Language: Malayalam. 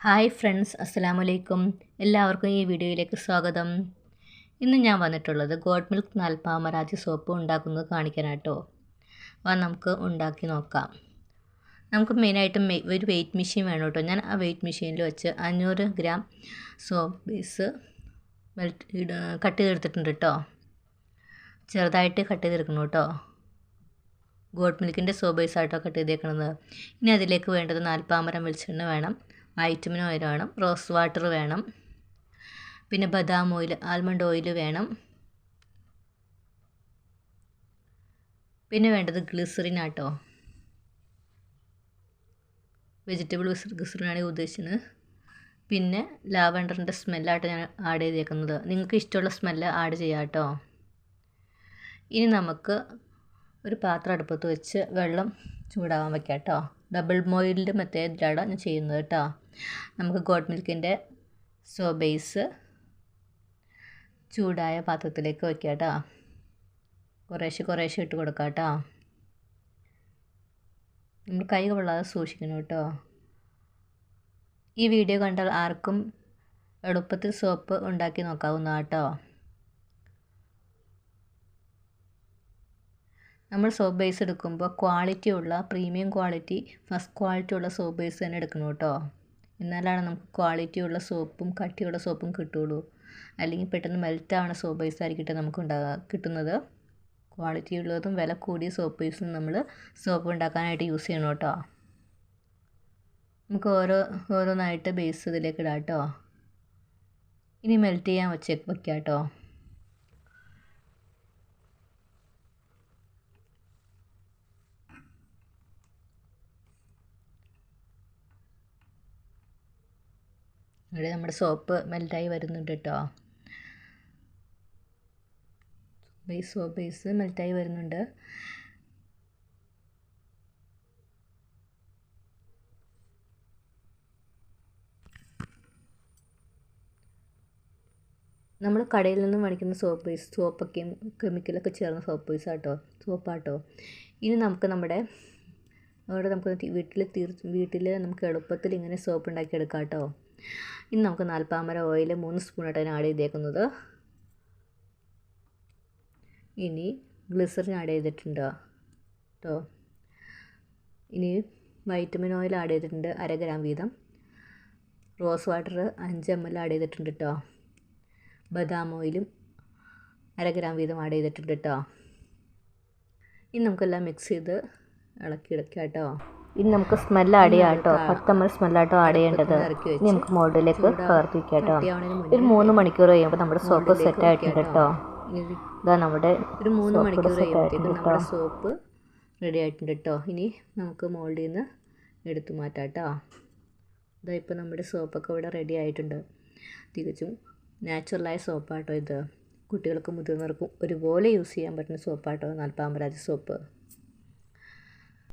ഹായ് ഫ്രണ്ട്സ് അസ്സലാമു അലൈക്കും എല്ലാവർക്കും ഈ വീഡിയോയിലേക്ക് സ്വാഗതം. ഇന്ന് ഞാൻ വന്നിട്ടുള്ളത് ഗോഡ് മിൽക്ക് നാൽപ്പാമരാജി സോപ്പ് ഉണ്ടാക്കുന്നത് കാണിക്കാനാട്ടോ അപ്പം നമുക്ക് ഉണ്ടാക്കി നോക്കാം. നമുക്ക് മെയിനായിട്ട് ഒരു വെയിറ്റ് മെഷീൻ വേണം കേട്ടോ ഞാൻ ആ വെയിറ്റ് മെഷീനിൽ വെച്ച് അഞ്ഞൂറ് gram soap base melt cut ചെയ്തെടുത്തിട്ടുണ്ട് കേട്ടോ ചെറുതായിട്ട് കട്ട് ചെയ്തെടുക്കണം കേട്ടോ ഗോഡ് മിൽക്കിന്റെ സോപ്പ് ബേസ് ആയിട്ടോ കട്ട് ചെയ്തേക്കണത്. ഇനി അതിലേക്ക് വേണ്ടത് നാൽപ്പാമരം വെളിച്ചെണ്ണ വേണം. വൈറ്റമിൻ ഓയിൽ വേണം റോസ് വാട്ടർ വേണം പിന്നെ ബദാം ഓയിൽ ആൽമണ്ട് ഓയിൽ വേണം. പിന്നെ വേണ്ടത് ഗ്ലിസറിൻ ആട്ടോ. വെജിറ്റബിൾ ഗ്ലിസറിനാണ് ഉദ്ദേശിച്ചത്. പിന്നെ ലാവണ്ടറിന്റെ സ്മെല്ലായിട്ട് ഞാൻ ആഡ് ചെയ്തേക്കുന്നത്. നിങ്ങൾക്ക് ഇഷ്ടമുള്ള സ്മെല്ല് ആഡ് ചെയ്യാം കേട്ടോ. ഇനി നമുക്ക് ഒരു പാത്രം അടുപ്പത്ത് വെച്ച് വെള്ളം ചൂടാവാൻ വയ്ക്കാം കേട്ടോ. ഡബിൾ ബോയിൽഡ് മെത്തേഡിലാണ് ഞാൻ ചെയ്യുന്നത് കേട്ടോ നമുക്ക് ഗോഡ് മിൽക്കിന്റെ സോ ബേസ് ചൂടായ പാത്രത്തിലേക്ക് വയ്ക്കാം കേട്ടോ കുറേശ്ശെ കുറേശ്ശെ ഇട്ട് കൊടുക്കാം കേട്ടോ നമ്മൾ കൈ കൊള്ളാതെ സൂക്ഷിക്കണം കേട്ടോ ഈ വീഡിയോ കണ്ടാൽ ആർക്കും എളുപ്പത്തിൽ സോപ്പ് ഉണ്ടാക്കി നോക്കാവുന്ന കേട്ടോ നമ്മൾ സോപ്പ് ബേസ് എടുക്കുമ്പോൾ ക്വാളിറ്റി ഉള്ള പ്രീമിയം ക്വാളിറ്റി ഫസ്റ്റ് ക്വാളിറ്റി ഉള്ള സോപ്പ് ബേസ് തന്നെ എടുക്കണം കേട്ടോ. എന്നാലാണ് നമുക്ക് ക്വാളിറ്റി ഉള്ള സോപ്പും കട്ടിയുള്ള സോപ്പും കിട്ടുള്ളൂ അല്ലെങ്കിൽ പെട്ടെന്ന് മെൽറ്റാവണ സോപ്പ് ബേസ് ആയിരിക്കട്ടെ നമുക്ക് ഉണ്ടാകുക കിട്ടുന്നത്. ക്വാളിറ്റി ഉള്ളതും വില കൂടിയ സോപ്പ് ബേസും നമ്മൾ സോപ്പ് ഉണ്ടാക്കാനായിട്ട് യൂസ് ചെയ്യണം കേട്ടോ. നമുക്ക് ഓരോ ഓരോന്നായിട്ട് ബേസ് ഇതിലേക്ക് ഇടാം കേട്ടോ. ഇനി മെൽറ്റ് ചെയ്യാൻ വെച്ചേക്ക് വയ്ക്കാം കേട്ടോ. ഇവിടെ നമ്മുടെ സോപ്പ് മെൽറ്റായി വരുന്നുണ്ട് കേട്ടോ. ബേസ് സോപ്പ് ബേസ് മെൽറ്റായി വരുന്നുണ്ട്. നമ്മൾ കടയിൽ നിന്ന് മേടിക്കുന്ന സോപ്പ് ബേസ് സോപ്പൊക്കെയും കെമിക്കലൊക്കെ ചേർന്ന സോപ്പ് ബേസ് ആട്ടോ സോപ്പാട്ടോ ഇനി നമുക്ക് നമ്മുടെ അവിടെ നമുക്ക് വീട്ടിൽ തീർ വീട്ടിൽ നമുക്ക് എളുപ്പത്തിൽ ഇങ്ങനെ സോപ്പ് ഉണ്ടാക്കിയെടുക്കാം കേട്ടോ. ഇനി നമുക്ക് നാൽപ്പാമര ഓയിൽ മൂന്ന് സ്പൂണായിട്ടാണ് ആഡ് ചെയ്തേക്കുന്നത്. ഇനി ഗ്ലിസറിൻ ആഡ് ചെയ്തിട്ടുണ്ട് കേട്ടോ. ഇനി വൈറ്റമിൻ ഓയിൽ ആഡ് ചെയ്തിട്ടുണ്ട് അര ഗ്രാം വീതം. റോസ് വാട്ടർ അഞ്ച് എം എൽ ആഡ് ചെയ്തിട്ടുണ്ട് കേട്ടോ. ബദാം ഓയിലും അര ഗ്രാം വീതം ആഡ് ചെയ്തിട്ടുണ്ട് കേട്ടോ. ഇനി നമുക്കെല്ലാം മിക്സ് ചെയ്ത് ഇളക്കി എടുക്കാം കേട്ടോ. ഇനി നമുക്ക് സ്മെൽ ആഡ് ചെയ്യാം കേട്ടോ. പത്തമ്മൽ സ്മെല്ലാട്ടോ ആഡ് ചെയ്യേണ്ടത്. ഇനി നമുക്ക് മോഡിലേക്ക് പകർത്തി വയ്ക്കാം കേട്ടോ. ഒരു മൂന്ന് മണിക്കൂർ കഴിയുമ്പോൾ നമ്മുടെ സോപ്പ് സെറ്റ് ആയിട്ടുണ്ട് കേട്ടോ. ഇതാ നമ്മുടെ ഒരു മൂന്ന് മണിക്കൂർ കഴിയുമ്പോഴത്തേക്കും നമ്മുടെ സോപ്പ് റെഡി ആയിട്ടുണ്ട് കേട്ടോ. ഇനി നമുക്ക് മോൾഡിൽ നിന്ന് എടുത്തു മാറ്റാം കേട്ടോ. ഇതാ ഇപ്പോൾ നമ്മുടെ സോപ്പൊക്കെ ഇവിടെ റെഡി ആയിട്ടുണ്ട്. തികച്ചും നാച്ചുറലായ സോപ്പാട്ടോ ഇത്. കുട്ടികൾക്കും മുതിർന്നവർക്കും ഒരുപോലെ യൂസ് ചെയ്യാൻ പറ്റുന്ന സോപ്പാട്ടോ നാൽപ്പാമ്പരാജ് സോപ്പ്